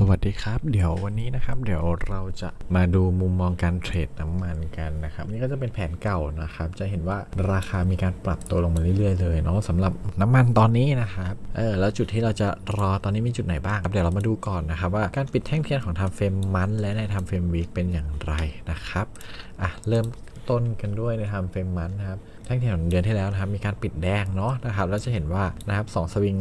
สวัสดีครับ เดี๋ยววันนี้นะครับ เดี๋ยวเราจะมาดูมุมมองการเทรดน้ำมันกันนะครับ นี่ก็จะเป็นแผนเก่านะครับ จะเห็นว่าราคามีการปรับตัวลงมาเรื่อยๆเลยเนาะสำหรับน้ำมันตอนนี้นะครับเออแล้วจุดที่เราจะรอตอนนี้มีจุดไหนบ้างครับเดี๋ยวเรามาดูก่อนนะครับว่าการปิดแท่งเทียนของทำเฟรมมันและในทำเฟรมวีคเป็นอย่างไรนะครับอะเริ่มต้นกันด้วยในทำเฟรมมันนะครับ ท่งเทียนของเดือนที่แล้วนะครับมีการปิดแดงเนาะนะครับแล้วจะเห็นว่านะครับสองสวิง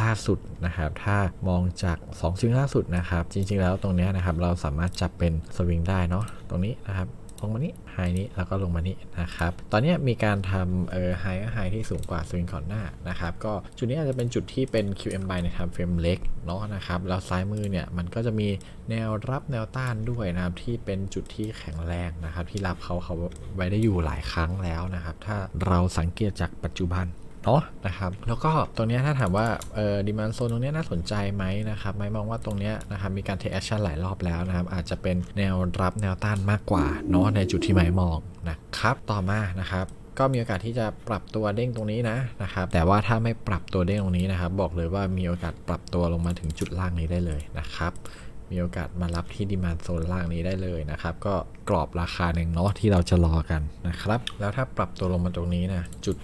ล่าสุดนะครับถ้ามองจาก2สวิงล่าสุดนะครับจริงๆแล้วตรงนี้นะครับเราสามารถจับเป็นสวิงได้เนาะตรงนี้นะครับ ลงมานี้ไฮนี้แล้วก็ลงมานี้นะครับ ตอนนี้มีการทำเอ่อไฮไฮที่สูงกว่าสวิงก่อนหน้านะครับ ก็จุดนี้อาจจะเป็นจุดที่เป็น QM buy ในทำเฟรมเล็กเนาะนะครับ แล้วซ้ายมือเนี่ยมันก็จะมีแนวรับแนวต้านด้วยนะครับ ที่เป็นจุดที่แข็งแรงนะครับ ที่รับเขาเขาไว้ได้อยู่หลายครั้งแล้วนะครับ ถ้าเราสังเกตจากปัจจุบัน เนาะนะครับแล้วก็ตรงนี้ถ้าถามว่าเออดีมานโซนตรงนี้น่าสนใจไหมนะครับไม่มองว่าตรงนี้นะครับมีการเทคแอคชั่นหลายรอบแล้วนะครับอาจจะเป็นแนวรับแนวต้านมากกว่าเนาะในจุดที่ไม่มองนะครับต่อมานะครับก็มีโอกาสที่จะปรับตัวเด้งตรงนี้นะนะครับ แต่ว่าถ้าไม่ปรับตัวเด้งตรงนี้นะครับ บอกเลยว่ามีโอกาสปรับตัวลงมาถึงจุดล่างนี้ได้เลยนะครับ มีโอกาสมารับที่ดีมานโซนล่างนี้ได้เลยนะครับ ก็กรอบราคาหนึ่งเนาะที่เราจะรอกันนะครับ แล้วถ้าปรับตัวลงมาตรงนี้นะจุด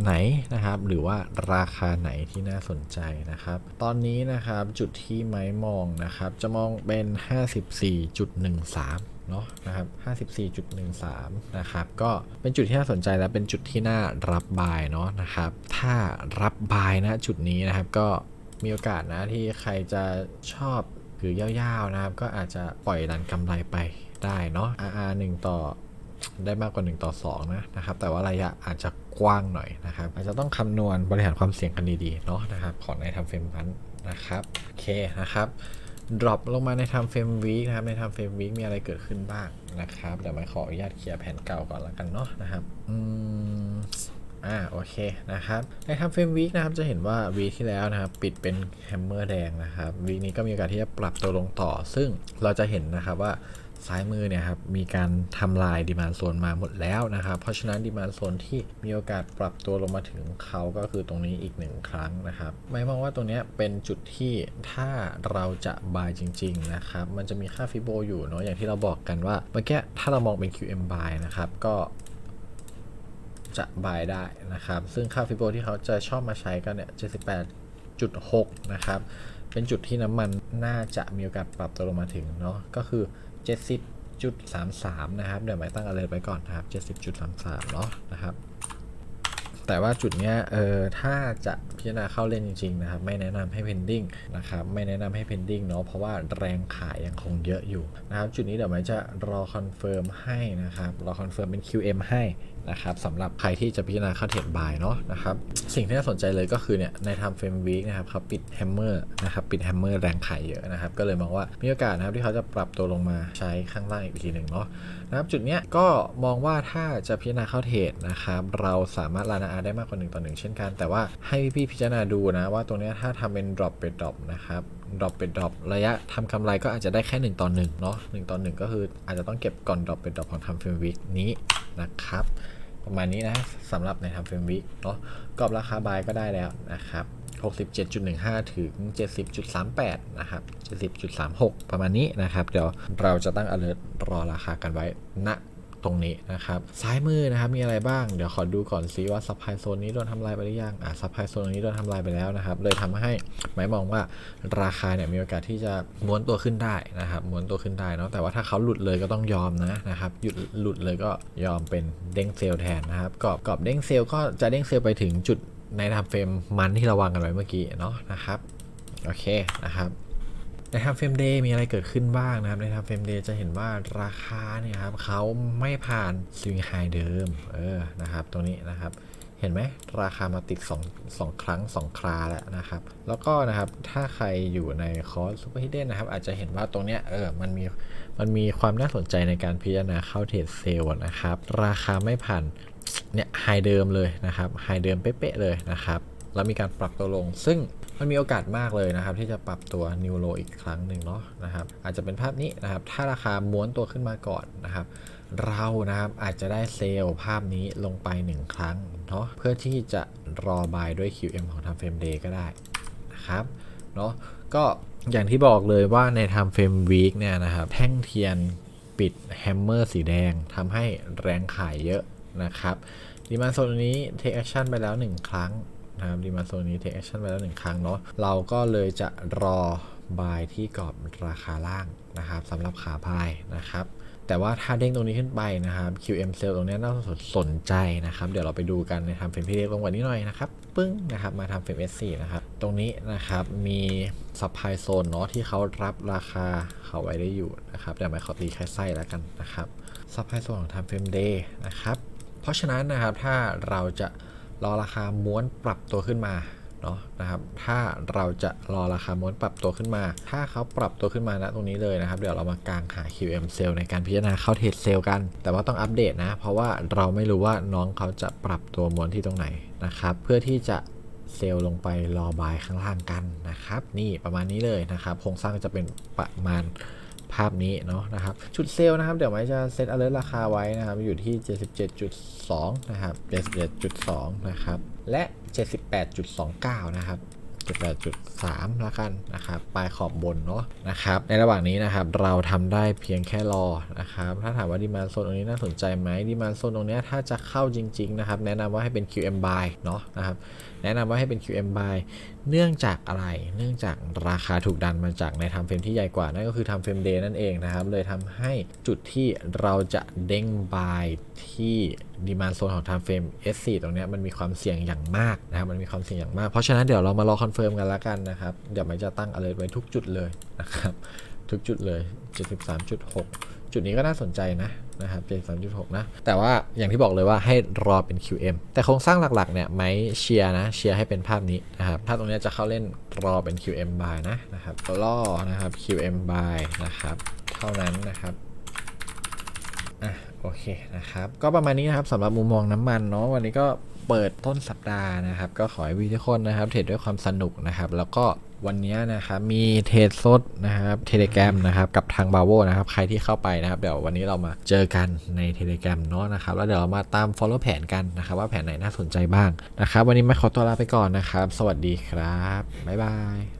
ไหนนะครับ หรือว่าราคาไหนที่น่าสนใจนะครับ ตอนนี้นะครับจุดที่ไม้มองนะครับ จะมองเป็น 54.13เนาะนะครับ54.13 นะครับ ก็เป็นจุดที่น่าสนใจและเป็นจุดที่น่ารับบายเนาะนะครับ ถ้ารับบายนะจุดนี้นะครับก็มีโอกาสนะที่ใครจะชอบ หรือยาวๆนะครับ ก็อาจจะปล่อยรันกำไรไปได้เนาะ RR 1ต่อได้มากกว่า 1 ต่อ 2 นะนะครับ แต่ว่าระยะอาจจะกว้างหน่อยนะครับ อาจจะต้องคำนวณบริหารความเสี่ยงกันดีๆเนาะนะครับ ของในทำเฟรมพันนะครับโอเคนะครับดรอปลงมาในทำเฟรมวีคนะครับในทำเฟรมวีคมีอะไรเกิดขึ้นบ้างนะครับเดี๋ยวมาขออนุญาตเคลียร์แผนเก่าก่อนแล้วกันเนาะนะครับอืม อ่าโอเคนะครับในทำเฟรมวีคนะครับจะเห็นว่าวีคที่แล้วนะครับปิดเป็นแฮมเมอร์แดงนะครับวีคนี้ก็มีโอกาสที่จะปรับตัวลงต่อ ซึ่งเราจะเห็นนะครับว่าซ้ายมือเนี่ยครับมีการทำลายดีมานโซนมาหมดแล้วนะครับ เพราะฉะนั้นดีมานโซนที่มีโอกาสปรับตัวลงมาถึงเขาก็คือตรงนี้อีกหนึ่งครั้งนะครับไม่มองว่าตรงเนี้ยเป็นจุดที่ถ้าเราจะบายจริง ๆ นะครับ มันจะมีค่าฟิโบอยู่เนาะอย่างที่เราบอกกันว่าเมื่อกี้ถ้าเรามองเป็น QM buy นะครับก็ จะบายได้นะครับ ซึ่งค่าฟิโบที่เขาจะชอบมาใช้กันเนี่ย 78.6 นะครับ เป็นจุดที่น้ำมันน่าจะมีโอกาสปรับตัวลงมาถึงเนาะ ก็คือ 70.33 นะครับ เดี๋ยวหมายตั้งอะไรไปก่อนนะครับ 70.33 เนาะนะครับ แต่ว่าจุดเนี้ยเออถ้าจะพิจารณาเข้าเล่นจริงๆนะครับไม่แนะนำให้ pending นะครับไม่แนะนำให้ pending เนาะเพราะว่าแรงขายยังคงเยอะอยู่นะครับจุดนี้เดี๋ยวหมายจะรอคอนเฟิร์มให้นะครับรอคอนเฟิร์มเป็น QM ให้นะครับสำหรับใครที่จะพิจารณาเข้าเทรดบายเนาะนะครับสิ่งที่น่าสนใจเลยก็คือเนี่ยในทำเฟรมวีคนะครับเขาปิดแฮมเมอร์นะครับปิดแฮมเมอร์แรงขายเยอะนะครับก็เลยมองว่ามีโอกาสนะครับที่เขาจะปรับตัวลงมาใช้ข้างล่างอีกทีหนึ่งเนาะนะครับจุดเนี้ยก็มองว่าถ้าจะพิจารณาเข้าเทรดนะครับเราสามารถลานาได้มากกว่า1ต่อ1เช่นกัน แต่ว่าให้พี่ๆพิจารณาดูนะว่าตรงนี้ถ้าทำเป็น drop เป็น drop นะครับดรอปเป็นดรอประยะทำกำไรก็อาจจะได้แค่ 1 ต่อ1เนาะ1ต่อ1ก็คืออาจจะต้องเก็บก่อนดรอปเป็นดรอปของทำเฟรมวิกนี้นะครับ ประมาณนี้นะสำหรับในทำเฟรมวิกเนาะกรอบราคาบายก็ได้แล้วนะครับ67.15 ถึง 70.38 นะครับ 70.36 ประมาณนี้นะครับ เดี๋ยวเราจะตั้ง alert รอราคากันไว้ณ ตรงนี้นะครับซ้ายมือนะครับมีอะไรบ้าง เดี๋ยวขอดูก่อนซิว่าซัพพลายโซนนี้โดนทำลายไปหรือยังอะซัพพลายโซนนี้โดนทำลายไปแล้วนะครับเลยทำให้หมายมองว่าราคาเนี่ยมีโอกาสที่จะม้วนตัวขึ้นได้นะครับม้วนตัวขึ้นได้เนาะแต่ว่าถ้าเขาหลุดเลยก็ต้องยอมนะนะครับหยุดหลุดเลยก็ยอมเป็นเด้งเซลแทนนะครับกรอบกรอบเด้งเซลก็จะเด้งเซลไปถึงจุดในทำเฟรมมันที่เราวางกันไว้เมื่อกี้เนาะนะครับโอเคนะครับ ในทำเฟรมเดย์มีอะไรเกิดขึ้นบ้างนะครับ ในทำเฟรมเดย์จะเห็นว่าราคาเนี่ยครับเขาไม่ผ่านสวิงไฮเดิมเออนะครับตรงนี้นะครับเห็นไหมราคามาติด2 2ครั้ง 2 คราแล้วนะครับ แล้วก็นะครับถ้าใครอยู่ในคอร์สซูเปอร์ฮิดเด้นนะครับ อาจจะเห็นว่าตรงเนี้ยเออมันมีมันมีความน่าสนใจในการพิจารณาเข้าเทรดเซลล์นะครับ ราคาไม่ผ่านเนี่ยไฮเดิมเลยนะครับไฮเดิมเป๊ะๆเลยนะครับแล้วมีการปรับตัวลงซึ่ง มันมีโอกาสมากเลยนะครับ ที่จะปรับตัวนิวโ w อีกครั้งหนึ่งเนาะนะครับ อาจจะเป็นภาพนี้นะครับ ถ้าราคาม้วนตัวขึ้นมาก่อนนะครับ เรานะครับอาจจะได้เซลล์ภาพนี้ลงไป 1 ครั้งเนาะเพื่อที่จะรอบายด้วย QM ของทำเฟรมเดย์ก็ได้นะครับเนาะก็อย่างที่บอกเลยว่าใน Time Frame Week เนี่ยนะครับ แท่งเทียนปิดแฮมเมอร์สีแดงทำให้แรงขายเยอะนะครับดีมาโซนนี้ take action ไปแล้ว 1 ครั้ง นะครับดีมาโซนนี้ take action ไปแล้ว1ครั้งเนาะเราก็เลยจะรอบายที่กรอบราคาล่างนะครับสำหรับขาพายนะครับแต่ว่าถ้าเด้งตรงนี้ขึ้นไปนะครับ QM Cell ตรงนี้น่าสนใจนะครับ เดี๋ยวเราไปดูกันในทำเฟรมที่เล็กลงกว่านี้หน่อยนะครับ ปึ้งนะครับ มาทำเฟรม S4 นะครับ ตรงนี้นะครับ มีซัพพลายโซนเนาะที่เขารับราคาเขาไว้ได้อยู่นะครับ เดี๋ยวมาขอตีแค่ไส้แล้วกันนะครับซัพพลายโซนของทำเฟรม Day นะครับ เพราะฉะนั้นนะครับ ถ้าเราจะ รอราคาม้วนปรับตัวขึ้นมาเนาะนะครับถ้าเราจะรอราคาม้วนปรับตัวขึ้นมา ถ้าเขาปรับตัวขึ้นมาณตรงนี้เลยนะครับ เดี๋ยวเรามากางหา QM Cell ในการพิจารณาเข้าเทรดเซลล์กัน แต่ว่าต้องอัปเดตนะ เพราะว่าเราไม่รู้ว่าน้องเขาจะปรับตัวม้วนที่ตรงไหนนะครับ เพื่อที่จะเซลล์ลงไปรอบายข้างล่างกันนะครับ นี่ประมาณนี้เลยนะครับ โครงสร้างจะเป็นประมาณ ภาพนี้เนาะนะครับชุดเซลล์นะครับ เดี๋ยวไว้จะเซต alert ราคาไว้นะครับ อยู่ที่ 77.2 นะครับ 77.2 นะครับ และ 78.29 นะครับ78.3แล้วกันนะครับ ปลายขอบบนเนาะนะครับ ในระหว่างนี้นะครับ เราทำได้เพียงแค่รอนะครับ ถ้าถามว่าดีมาโซนตรงนี้น่าสนใจไหมดีมาโซนตรงนี้ถ้าจะเข้าจริง ๆ นะครับ แนะนำว่าให้เป็น QM buy เนาะนะครับ แนะนำว่าให้เป็น QM buy เนื่องจากอะไร เนื่องจากราคาถูกดันมาจากในทำเฟรมที่ใหญ่กว่า นั่นก็คือทำเฟรมเดย์นั่นเองนะครับ เลยทำให้จุดที่เราจะเด้งบายที่ดีมานโซนของ time frame S4 ตรงนี้มันมีความเสี่ยงอย่างมากนะครับ มันมีความเสี่ยงอย่างมาก เพราะฉะนั้นเดี๋ยวเรามารอคอนเฟิร์มกันแล้วกันนะครับ เดี๋ยวมันจะตั้ง alert ไว้ทุกจุดเลยนะครับ ทุกจุดเลย 73.6 จุดนี้ก็น่าสนใจนะนะครับ73.6 นะ แต่ว่าอย่างที่บอกเลยว่าให้รอเป็น QM แต่โครงสร้างหลักๆเนี่ยไม้เชียร์นะเชียร์ให้เป็นภาพนี้นะครับถ้าตรงนี้จะเข้าเล่นรอเป็น QM buy นะนะครับล่อนะครับ QM buy นะครับเท่านั้นนะครับอะโอเคนะครับ ก็ประมาณนี้นะครับสำหรับมุมมองน้ำมันเนาะวันนี้ก็เปิดต้นสัปดาห์นะครับ ก็ขอให้วีทุกคนนะครับเทรดด้วยความสนุกนะครับ แล้วก็ วันนี้นะครับมีเทรดสดนะครับเทเล gram นะครับกับทางบาโวนะครับใครที่เข้าไปนะครับเดี๋ยววันนี้เรามาเจอกันในเทเล gram เนาะนะครับแล้วเดี๋ยวเรามาตาม follow แผนกันนะครับว่าแผนไหนน่าสนใจบ้างนะครับวันนี้ไม่ขอตัวลาไปก่อนนะครับ สวัสดีครับบ๊ายบาย